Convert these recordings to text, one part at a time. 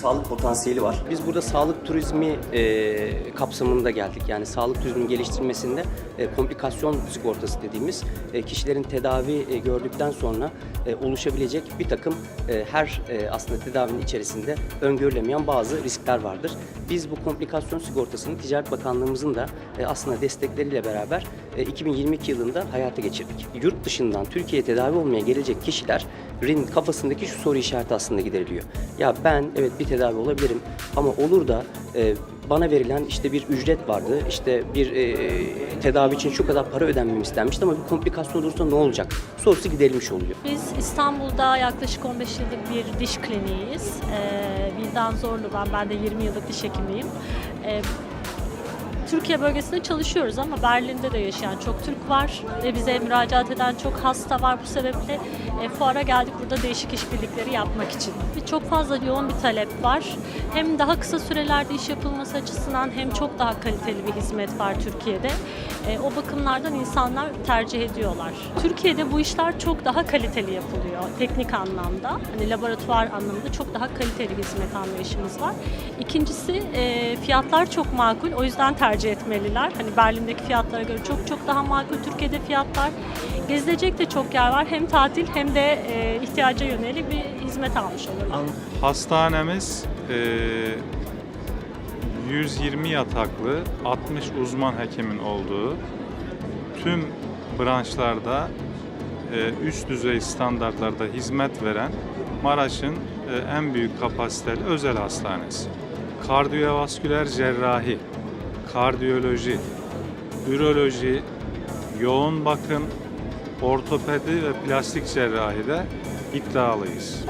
sağlık potansiyeli var. Biz burada sağlık turizmi e, kapsamında geldik. Yani sağlık turizmi geliştirmesinde e, komplikasyon sigortası dediğimiz e, kişilerin tedavi e, gördükten sonra e, oluşabilecek bir takım e, her e, aslında tedavinin içerisinde öngörülemeyen bazı riskler vardır. Biz bu komplikasyon sigortasını Ticaret Bakanlığımızın da e, aslında destekleriyle beraber e, 2022 yılında hayata geçirdik. Yurt dışından Türkiye'ye tedavi olmaya gelecek kişilerin kafasındaki şu soru işareti aslında gideriliyor. Ya ben evet bir tedavi olabilirim ama olur da e, bana verilen işte bir ücret vardı. işte bir e, tedavi için şu kadar para ödenmem istenmişti ama bir komplikasyon olursa ne olacak? Sorusu giderilmiş oluyor. Biz İstanbul'da yaklaşık 15 yıllık bir diş kliniğiyiz. Ee, Vildan Zorlu ben, ben de 20 yıllık diş hekimiyim. Ee, Türkiye bölgesinde çalışıyoruz ama Berlin'de de yaşayan çok Türk var ve bize müracaat eden çok hasta var. Bu sebeple e, fuara geldik burada değişik işbirlikleri yapmak için. Ve çok fazla yoğun bir talep var. Hem daha kısa sürelerde iş yapılması açısından hem çok daha kaliteli bir hizmet var Türkiye'de. E, o bakımlardan insanlar tercih ediyorlar. Türkiye'de bu işler çok daha kaliteli yapılıyor teknik anlamda. Hani laboratuvar anlamında çok daha kaliteli hizmet anlayışımız var. İkincisi e, fiyatlar çok makul. O yüzden tercih etmeliler. Hani Berlin'deki fiyatlara göre çok çok daha makul. Türkiye'de fiyatlar gezilecek de çok yer var. Hem tatil hem de e, ihtiyaca yönelik bir hizmet almış olurlar. Hastanemiz eee, 120 yataklı, 60 uzman hekimin olduğu tüm branşlarda eee, üst düzey standartlarda hizmet veren Maraş'ın eee, en büyük kapasiteli özel hastanesi. Kardiyovasküler cerrahi, kardiyoloji, üroloji, yoğun bakım, ortopedi ve plastik cerrahide iddialıyız.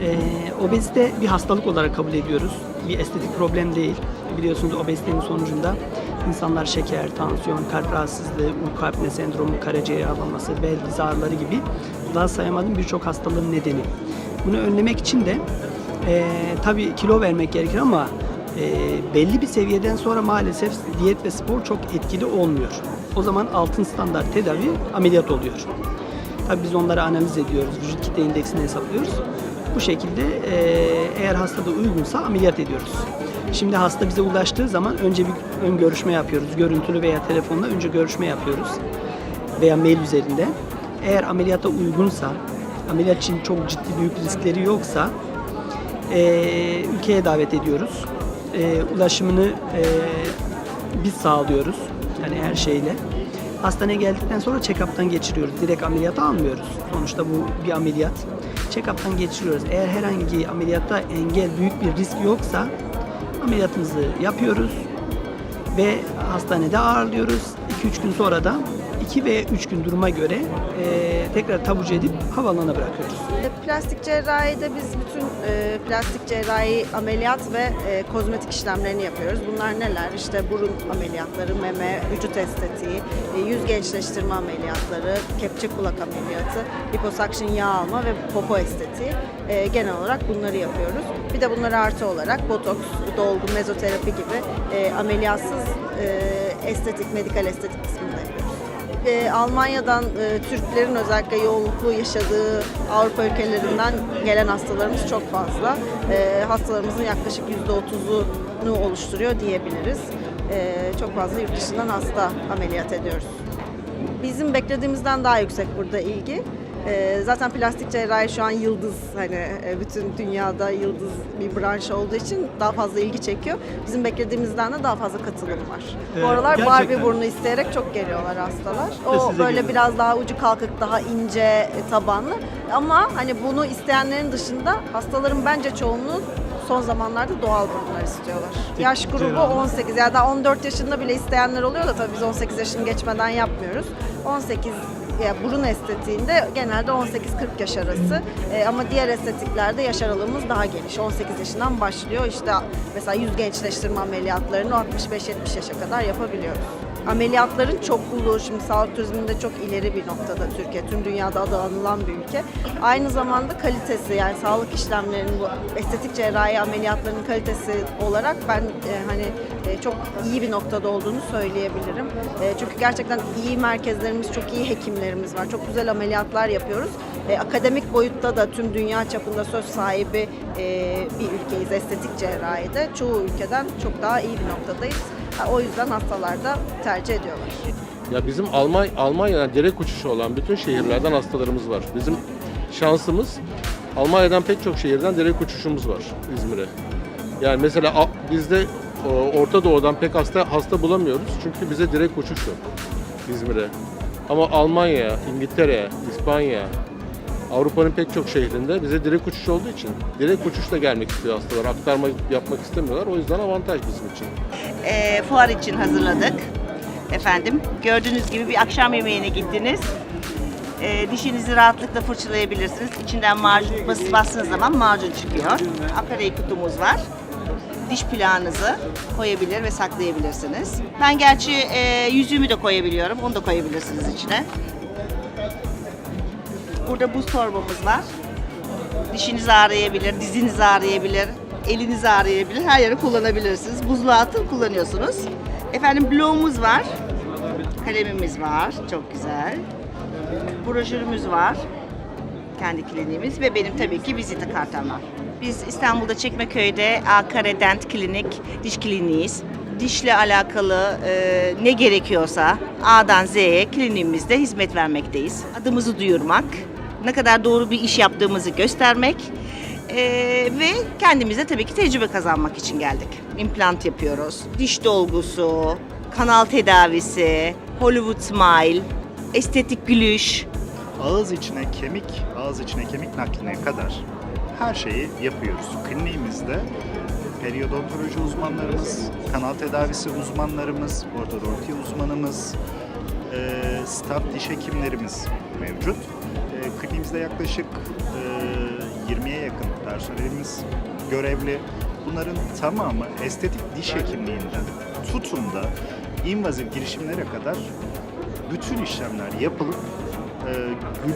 Ee, obezite bir hastalık olarak kabul ediyoruz. Bir estetik problem değil. Biliyorsunuz obezitenin sonucunda insanlar şeker, tansiyon, kalp rahatsızlığı, uyku apne sendromu, karaciğer yağlanması, bel diz ağrıları gibi daha sayamadığım birçok hastalığın nedeni. Bunu önlemek için de e, tabii kilo vermek gerekir ama e, belli bir seviyeden sonra maalesef diyet ve spor çok etkili olmuyor. O zaman altın standart tedavi ameliyat oluyor. Tabii biz onları analiz ediyoruz, vücut kitle indeksini hesaplıyoruz. Bu şekilde eee, eğer hastada uygunsa ameliyat ediyoruz. Şimdi hasta bize ulaştığı zaman önce bir ön görüşme yapıyoruz. Görüntülü veya telefonla önce görüşme yapıyoruz. Veya mail üzerinde. Eğer ameliyata uygunsa, ameliyat için çok ciddi büyük riskleri yoksa eee, ülkeye davet ediyoruz. Eee, ulaşımını eee, biz sağlıyoruz. Yani her şeyle. Hastaneye geldikten sonra check-up'tan geçiriyoruz. Direkt ameliyata almıyoruz. Sonuçta bu bir ameliyat. Check-up'tan geçiriyoruz. Eğer herhangi ameliyatta engel, büyük bir risk yoksa ameliyatımızı yapıyoruz ve hastanede ağırlıyoruz. 2-3 gün sonra da 2 veya 3 gün duruma göre eee, tekrar taburcu edip havaalanına bırakıyoruz. Plastik cerrahide biz bütün e, plastik cerrahi ameliyat ve e, kozmetik işlemlerini yapıyoruz. Bunlar neler? İşte burun ameliyatları, meme, vücut estetiği, e, yüz gençleştirme ameliyatları, kepçe kulak ameliyatı, liposuction yağ alma ve popo estetiği. E, genel olarak bunları yapıyoruz. Bir de bunları artı olarak botoks, dolgu, mezoterapi gibi e, ameliyatsız e, estetik, medikal estetik kısmını da yapıyoruz. E, Almanya'dan e, Türklerin özellikle yoğunluklu yaşadığı Avrupa ülkelerinden gelen hastalarımız çok fazla. E, hastalarımızın yaklaşık %30'unu oluşturuyor diyebiliriz. E, çok fazla yurt dışından hasta ameliyat ediyoruz. Bizim beklediğimizden daha yüksek burada ilgi. E, zaten plastik cerrahi şu an yıldız hani e, bütün dünyada yıldız bir branş olduğu için daha fazla ilgi çekiyor. Bizim beklediğimizden de daha fazla katılım var. Ee, Bu aralar gerçekten. Barbie burnu isteyerek çok geliyorlar hastalar. O size böyle geliyor. biraz daha ucu kalkık, daha ince e, tabanlı. Ama hani bunu isteyenlerin dışında hastaların bence çoğunluğu son zamanlarda doğal burunlar istiyorlar. Yaş grubu cerrahlar. 18 ya da 14 yaşında bile isteyenler oluyor da tabii biz 18 yaşını geçmeden yapmıyoruz. 18 ya burun estetiğinde genelde 18-40 yaş arası E, ama diğer estetiklerde yaş aralığımız daha geniş. 18 yaşından başlıyor. İşte mesela yüz gençleştirme ameliyatlarını 65-70 yaşa kadar yapabiliyoruz. Ameliyatların çokluluğu şimdi sağlık turizminde çok ileri bir noktada Türkiye. Tüm dünyada adı anılan bir ülke. Aynı zamanda kalitesi yani sağlık işlemlerinin bu estetik cerrahi ameliyatlarının kalitesi olarak ben e, hani e, çok iyi bir noktada olduğunu söyleyebilirim. E, çünkü gerçekten iyi merkezlerimiz, çok iyi hekimlerimiz var. Çok güzel ameliyatlar yapıyoruz. E, akademik boyutta da tüm dünya çapında söz sahibi e, bir ülkeyiz estetik cerrahide. Çoğu ülkeden çok daha iyi bir noktadayız. O yüzden hastalar da tercih ediyorlar. Ya bizim Almanya Almanya'dan direkt uçuşu olan bütün şehirlerden hastalarımız var. Bizim şansımız Almanya'dan pek çok şehirden direkt uçuşumuz var İzmir'e. Yani mesela bizde Orta Doğu'dan pek hasta hasta bulamıyoruz çünkü bize direkt uçuş yok İzmir'e. Ama Almanya, İngiltere, İspanya, Avrupa'nın pek çok şehrinde bize direkt uçuş olduğu için direkt uçuşla gelmek istiyor hastalar. Aktarma yapmak istemiyorlar. O yüzden avantaj bizim için. e, fuar için hazırladık. Efendim gördüğünüz gibi bir akşam yemeğine gittiniz. E, dişinizi rahatlıkla fırçalayabilirsiniz. İçinden macun bas, bastığınız zaman macun çıkıyor. Aparey kutumuz var. Diş plağınızı koyabilir ve saklayabilirsiniz. Ben gerçi e, yüzüğümü de koyabiliyorum. Onu da koyabilirsiniz içine. Burada buz torbamız var. Dişiniz ağrıyabilir, diziniz ağrıyabilir, eliniz ağrıyabilir. Her yere kullanabilirsiniz. Buzluğa atıp kullanıyorsunuz. Efendim bloğumuz var. Kalemimiz var. Çok güzel. Broşürümüz var. Kendi kliniğimiz ve benim tabii ki vizite kartım var. Biz İstanbul'da Çekmeköy'de Akare Dent Klinik diş kliniğiyiz. Dişle alakalı e, ne gerekiyorsa A'dan Z'ye kliniğimizde hizmet vermekteyiz. Adımızı duyurmak, ne kadar doğru bir iş yaptığımızı göstermek e, ve kendimize tabii ki tecrübe kazanmak için geldik. İmplant yapıyoruz, diş dolgusu, kanal tedavisi, Hollywood smile, estetik gülüş, ağız içine kemik, ağız içine kemik nakline kadar her şeyi yapıyoruz. Kliniğimizde periodontoloji uzmanlarımız, kanal tedavisi uzmanlarımız, ortodonti uzmanımız, e, staf diş hekimlerimiz mevcut. Kliniğimizde yaklaşık e, 20'ye yakın personelimiz görevli. Bunların tamamı estetik diş hekimliğinden tutun da invazif girişimlere kadar bütün işlemler yapılıp e,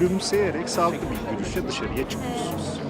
gülümseyerek sağlıklı bir gülüşle dışarıya çıkıyorsunuz.